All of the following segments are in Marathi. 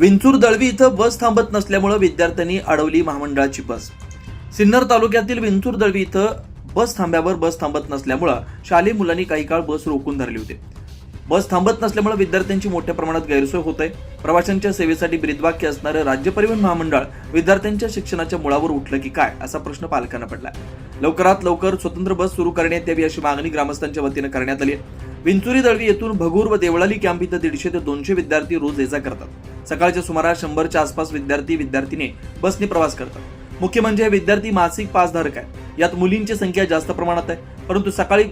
विंचूर दळवी इथं बस थांबत नसल्यामुळं विद्यार्थ्यांनी अडवली महामंडळाची बस. सिन्नर तालुक्यातील विंचूर दळवी इथं बस थांब्यावर बस थांबत नसल्यामुळं शालेय मुलांनी काही काळ बस रोखून धरली होती. बस थांबत नसल्यामुळे विद्यार्थ्यांची मोठ्या प्रमाणात गैरसोय होत आहे प्रवाशांच्या सेवेसाठी ब्रीदवाक्य असणारं राज्य परिवहन महामंडळ विद्यार्थ्यांच्या शिक्षणाच्या मुळावर उठलं की काय असा प्रश्न पालकांना पडला लवकरात लवकर स्वतंत्र बस सुरू करण्यात यावी अशी मागणी ग्रामस्थांच्या वतीनं करण्यात आली विंचुरी दळवी येथून भगूर व देवळाली कॅम्प इथं दीडशे ते दोनशे विद्यार्थी रोज ये करतात. सकाळच्या सुमारास शंभरच्या आसपास विद्यार्थी विद्यार्थीने बसने प्रवास करतात. मुख्य म्हणजे हे विद्यार्थी मासिक पासधारक आहेत. यात मुलींची संख्या जास्त प्रमाणात आहे. परंतु सकाळी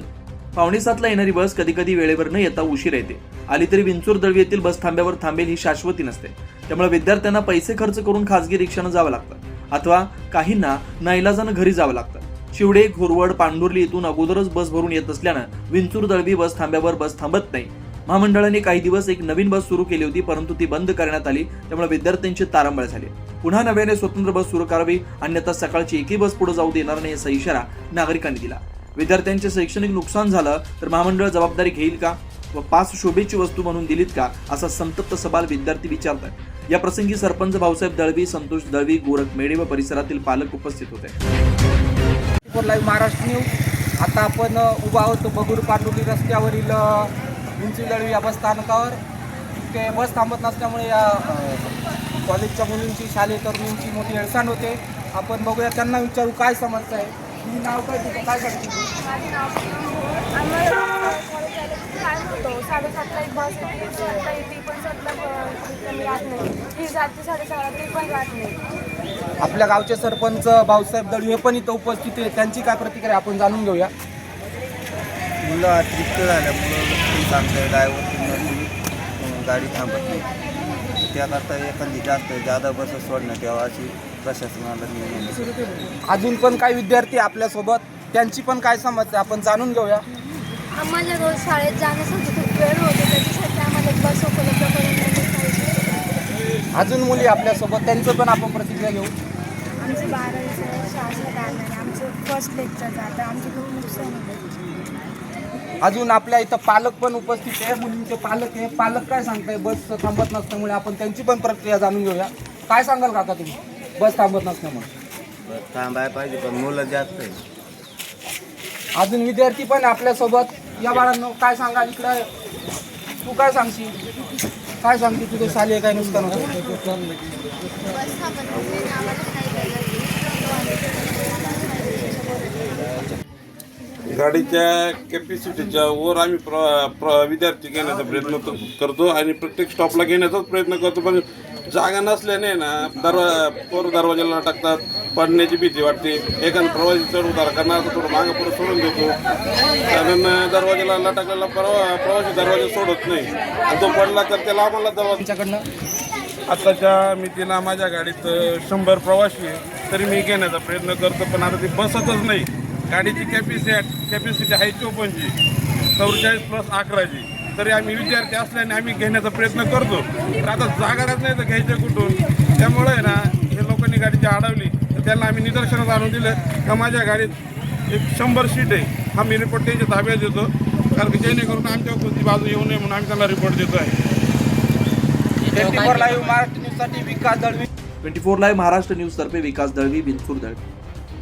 पावणेसातला येणारी बस कधी कधी वेळेवर न येता उशीर येते. आली तरी विंचूर दळवी येथील बस थांब्यावर थांबेल ही शाश्वती नसते. त्यामुळे विद्यार्थ्यांना पैसे खर्च करून खासगी रिक्षानं जावं लागतं. अथवा काहींना नाईलाजानं घरी जावं लागतं. शिवडे घोरवड पांडुर्ली इथून अगोदरच बस भरून येत असल्यानं विंचूर दळवी बस थांब्यावर बस थांबत नाही. महामंडळाने काही दिवस एक नवीन बस सुरू केली होती परंतु ती बंद करण्यात आली. त्यामुळे विद्यार्थ्यांची तारंबळ झाली. पुन्हा नव्याने स्वतंत्र बस सुरू करावी अन्यथा सकाळची एकही बस पुढे जाऊ देणार नाही असा इशारा नागरिकांनी दिला. विद्यार्थ्यांचे शैक्षणिक नुकसान झालं तर महामंडळ जबाबदारी घेईल का? व पाच शोभेची वस्तू म्हणून दिलीत का? असा संतप्त सवाल विद्यार्थी विचारतात. या प्रसंगी सरपंच भाऊसाहेब दळवी संतोष दळवी गोरख मेढे व परिसरातील पालक उपस्थित होते. महाराष्ट्र न्यूज आता आपण उभा आहोत बगूर पांडुली रस्त्यावरील विंचूदळवी या बस स्थानकावर. ते बस थांबत नसल्यामुळे या कॉलेजच्या मुलींची शालेय तरुणींची मोठी हेळसांड होते. आपण बघूया त्यांना विचारू काय समस्या आहे तुझी नाव काय तुझं काय सांगते तू? माझे नाव आम्हाला कॉलेज आलं की टाईम होतो साडेसातला एक बस येते सातला येते पण सातला ब- कमी राहत नाही. ही जाते साडेसहाला ती पण राहत नाही. आपल्या गावचे सरपंच भाऊसाहेब दळवी हे पण इथं उपस्थित आहे त्यांची काय प्रतिक्रिया आपण जाणून घेऊया. मुलं अतिरिक्त झाल्यामुळं ते सांगतं ड्रायव्हर गाडी थांबत नाही. त्याकरता एखादी जास्त जादा बस सोडण्यात यावं अशी प्रशासनाला आहे. अजून पण काही विद्यार्थी आपल्यासोबत त्यांची पण काय समस्या आपण जाणून घेऊया. आम्हाला रोज शाळेत जाण्यासाठी खूप वेळ होतो त्याच्यासाठी आम्हाला एक बस उपलब्ध करून पाहिजे. अजून मुली आपल्यासोबत त्यांचं पण आपण प्रतिक्रिया घेऊ. आमचे बारावीचं शाळेचं कारण आहे. आमचं फर्स्ट लेक्चर जातं आमचे खूप नुकसान होतं अजून आपल्या इथं पालक पण उपस्थित आहे. मुलींचे पालक आहे. पालक काय सांगताय? बस थांबत नसल्यामुळे आपण त्यांची पण प्रक्रिया जाणून घेऊया. काय सांगाल काका तुम्ही? बस थांबत नसल्यामुळे. बस थांबायला पाहिजे पण मुलं जास्त आहे अजून विद्यार्थी पण आपल्यासोबत. या बाळांनो काय सांगाल इकडं? तू काय सांगशील? काय सांगते तुझं शालेय काय नुकसान होतं बस थांबत नसल्याने आम्हाला काही गाडीच्या कॅपॅसिटीच्या वर आम्ही प्र प्र विद्यार्थी घेण्याचा प्रयत्न करतो आणि प्रत्येक स्टॉपला घेण्याचाच प्रयत्न करतो. पण जागा नसल्याने ना दरवा पोर दरवाजाला टाकतात पडण्याची भीती वाटते. एखादा प्रवासी चढ उतार करणार तर थोडं मागं पुढे सोडून देतो. कारण दरवाजाला लटकलेला प्रवा प्रवासी दरवाजा सोडत नाही. आणि तो पडला तर त्याला आम्हाला दरवाजा तुमच्याकडनं? आताच्या मितीला माझ्या गाडीत शंभर प्रवासी आहे तरी मी घेण्याचा प्रयत्न करतो. पण आता ती बसतच नाही. गाडीची कॅपॅसिटी कॅपॅसिटी आहे चोपन्नची चौवेचाळीस प्लस अकराची तरी आम्ही विद्यार्थी असल्याने आम्ही घेण्याचा प्रयत्न करतो. तर आता जागाच नाही तर घ्यायचं कुठून? त्यामुळे ना हे लोकांनी गाडीची अडवली तर त्यांना आम्ही निदर्शनात आणून दिलं. का माझ्या गाडीत एक शंभर सीट आहे. हा मी रिपोर्ट त्यांच्या ताब्यात देतो. कारण की जेणेकरून आमच्या कोणती बाजू येऊ नये म्हणून आम्ही त्यांना रिपोर्ट देतो आहे. ट्वेंटी फोर लाईव्ह महाराष्ट्र न्यूजसाठी Vikas Dalvi. Twenty four live Maharashtra news तर्फे विकास दळवी बिनसूर दळवी.